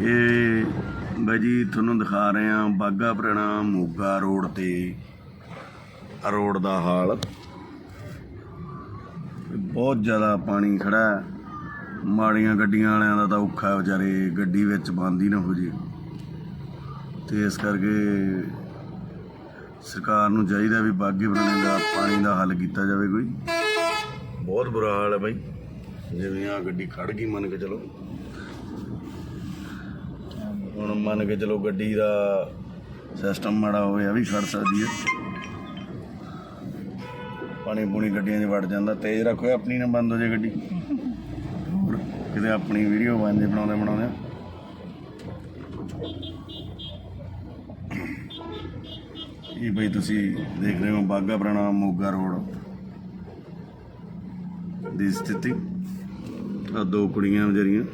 ਇਹ ਬਾਈ ਜੀ ਤੁਹਾਨੂੰ ਦਿਖਾ ਰਹੇ ਹਾਂ ਬਾਗਾ ਪੁਰਾਣਾ ਮੋਗਾ ਰੋਡ ਤੇ ਰੋਡ ਦਾ ਹਾਲ। ਬਹੁਤ ਜ਼ਿਆਦਾ ਪਾਣੀ ਖੜਾ ਮਾੜੀਆਂ ਗੱਡੀਆਂ ਵਾਲਿਆਂ ਦਾ ਤਾਂ ਔਖਾ ਵਿਚਾਰੇ, ਗੱਡੀ ਵਿੱਚ ਬੰਦ ਹੀ ਨਾ ਹੋ ਜੇ। ਤੇ ਇਸ ਕਰਕੇ ਸਰਕਾਰ ਨੂੰ ਚਾਹੀਦਾ ਵੀ ਬਾਗੇ ਪੁਰਾਣੇ ਦਾ ਪਾਣੀ ਦਾ ਹੱਲ ਕੀਤਾ ਜਾਵੇ ਕੋਈ। ਬਹੁਤ ਬੁਰਾ ਹਾਲ ਹੈ ਬਾਈ। ਜਿਵੇਂ ਆ ਗੱਡੀ ਖੜ ਗਈ ਮੰਨ ਕੇ ਚਲੋ। ਮੰਨ ਕੇ ਚਲੋ ਗੱਡੀ ਦਾ ਸਿਸਟਮ ਮਾੜਾ ਹੋਵੇ ਆ ਵੀ ਖੜ ਸਕਦੀ ਹੈ। ਪਾਣੀ ਪੂਣੀ ਗੱਡੀਆਂ 'ਚ ਵੜ ਜਾਂਦਾ, ਤੇਜ਼ ਰੱਖੋ ਆਪਣੀ ਨਾ ਬੰਦ ਹੋ ਜਾਏ ਗੱਡੀ। ਹੋਰ ਕਿਤੇ ਆਪਣੀ ਵੀਡੀਓ ਬਣਦੇ ਬਣਾਉਂਦੇ ਬਣਾਉਂਦੇ। ਇਹ ਬਈ ਤੁਸੀਂ ਦੇਖ ਰਹੇ ਹੋ ਬਾਗਾ ਪੁਰਾਣਾ ਮੋਗਾ ਰੋਡ। ਦੀ ਸਥਿਤੀ। ਆ ਦੋ ਕੁੜੀਆਂ ਵਿਚਾਰੀਆਂ।